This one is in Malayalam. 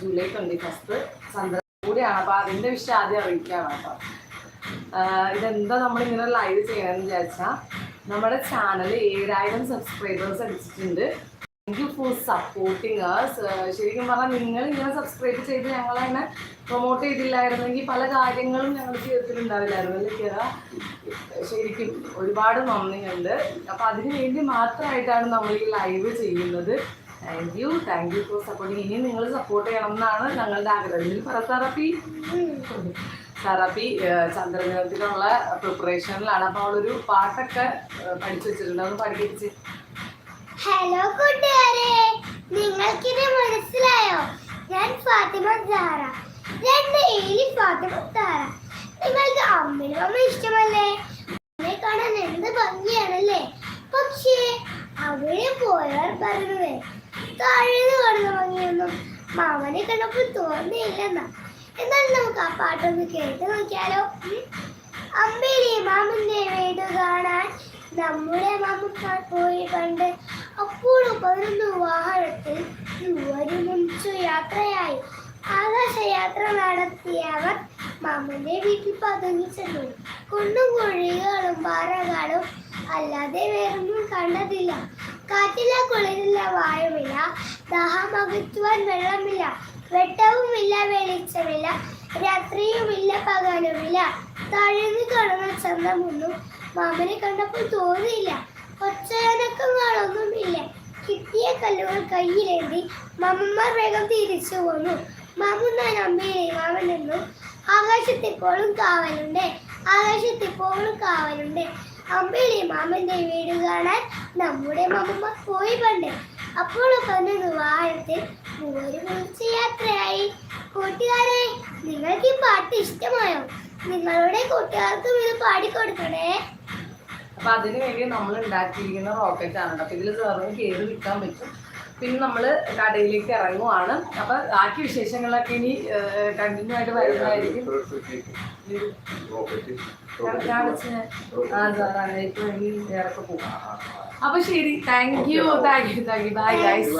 ജൂലൈ ട്വന്റി ഫസ്റ്റ് ചന്ദ്രൻ കൂടിയാണ്. അപ്പൊ അതിന്റെ വിഷയം ആദ്യം അറിയിക്കാണ് കേട്ടോ. ഇതെന്താ ഇതെന്താ നമ്മളിങ്ങനെ ലൈവ് ചെയ്യണമെന്ന് വിചാരിച്ചാൽ നമ്മുടെ ചാനൽ ഏഴായിരം സബ്സ്ക്രൈബേഴ്സ് അടിച്ചിട്ടുണ്ട്. Thank you for supporting us ശരിക്കും പറഞ്ഞാൽ നിങ്ങൾ ഇങ്ങനെ സബ്സ്ക്രൈബ് ചെയ്ത് ഞങ്ങളതിനെ പ്രൊമോട്ട് ചെയ്തില്ലായിരുന്നെങ്കിൽ പല കാര്യങ്ങളും ഞങ്ങളുടെ ജീവിതത്തിൽ ഉണ്ടാവില്ലായിരുന്നു അല്ലേ കിറ? ശരിക്കും ഒരുപാട് നന്ദിയുണ്ട്. അപ്പം അതിനു വേണ്ടി മാത്രമായിട്ടാണ് നമ്മൾ ഈ ലൈവ് ചെയ്യുന്നത്. Thank you thank you for supporting ഇനി നിങ്ങൾ സപ്പോർട്ട് ചെയ്യണം എന്നാണ് ഞങ്ങളുടെ ആഗ്രഹം. ഇതിൽ പറ തെറപ്പി തെറപ്പി ചന്ദ്രഗ്രഹത്തിനുള്ള പ്രിപ്പറേഷനിലാണ് അപ്പോൾ അവളൊരു പാട്ടൊക്കെ പഠിച്ചു വെച്ചിട്ടുണ്ട്. അതൊന്ന് പഠിപ്പിച്ച് ഹലോ കൂട്ടുകാരെ. നിങ്ങൾക്കിത് മനസ്സിലായോ? ഞാൻ ഫാത്തിമ സാറ രണ്ട് ഏലി ഫാത്തിമ സാറ നിങ്ങൾക്ക് അമ്മയും അമ്മ ഇഷ്ടമല്ലേ? അമ്മയെ കാണാൻ എന്ത് ഭംഗിയാണല്ലേ? പക്ഷേ അവിടെ പോയവർ പറഞ്ഞത് താഴ്ന്നു കാണുന്ന ഭംഗിയൊന്നും മാമനെ കണ്ടപ്പോൾ തോന്നിയില്ലെന്ന എന്നാൽ നമുക്ക് ആ പാട്ടൊന്ന് കേട്ട് നോക്കിയാലോ? അമ്മയിലെ മാമന്റെ വീട് കാണാൻ നമ്മുടെ മാമ പോയി കണ്ട് അപ്പോഴും പതിനൊന്ന് വാഹനത്തിൽ ഒരുമിച്ചു യാത്രയായി. ആകാശയാത്ര നടത്തിയവർ മാമന്റെ വീട്ടിൽ പതുങ്ങി ചെന്നു. കുണ്ണും കുഴികളും പാറകളും അല്ലാതെ വേറൊന്നും കണ്ടതില്ല. കാറ്റില്ല കുളിരില്ല വായുമില്ല ദാഹമകറ്റുവാൻ വെള്ളമില്ല വെട്ടവുമില്ല വെളിച്ചമില്ല രാത്രിയുമില്ല പകലുമില്ല. താഴ്ന്നു കാണുന്ന ചന്തമൊന്നും മാമനെ കണ്ടപ്പോൾ തോന്നിയില്ല. ഒച്ചയനക്കങ്ങളൊന്നുമില്ല കിട്ടിയ കല്ലുകൾ കയ്യിലേന്തി മാമന്മാർ വേഗം തിരിച്ചു പോന്നു മാമുന്നാൻ മാമൻ നിന്നു ആകാശത്തിപ്പോഴും കാവലുണ്ട്. ആകാശത്തിപ്പോഴും കാവലുണ്ട്. അമ്പേലി മാമന്റെ വീട് കാണാൻ നമ്മുടെ മമ്മ പോയി പണ്ട്. അപ്പോൾ പറഞ്ഞത് വാഴത്തിൽ മൂവരും കുറിച്ച് യാത്രയായി. കൂട്ടുകാരെ നിങ്ങൾക്ക് ഈ പാട്ട് ഇഷ്ടമായോ? നിങ്ങളുടെ കൂട്ടുകാർക്കും ഇത് പാടിക്കൊടുക്കണേ. അപ്പൊ അതിനു വേണ്ടി നമ്മൾ ഉണ്ടാക്കിയിരിക്കുന്ന റോക്കറ്റ് ആണ് അപ്പൊ ഇതിൽ കയറി വിൽക്കാൻ പറ്റും. പിന്നെ നമ്മൾ കടയിലേക്ക് ഇറങ്ങുവാണ്. അപ്പൊ ബാക്കി വിശേഷങ്ങളൊക്കെ ഇനി കണ്ടിന്യൂ ആയിട്ട് വരുന്നതായിരിക്കും. അപ്പൊ ശരി. Thank you thank you thank you bye guys.